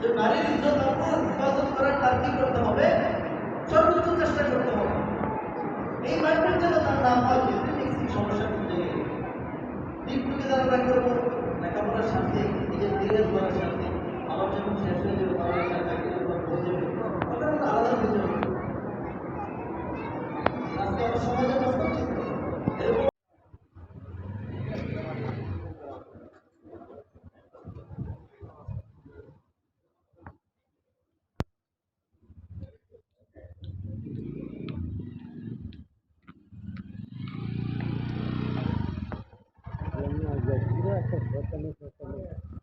যে নারীর ইজ্জত হেফাজত করার তার কি করতে হবে? সর্বোচ্চ চেষ্টা করতে হবে। এই মাইন্ডের যেন তার নাম হয় এই সমস্যার মধ্যে দিকগুলি তারা না করব, লেখাপড়ার সাথে নিজের দিনের করার সাথে আমার যখন শেষ হয়ে যাবে পড়ালেখা চাকরি হয়ে যাবে। আলাদা হয়ে যাবে। আজকে আমার সমাজ है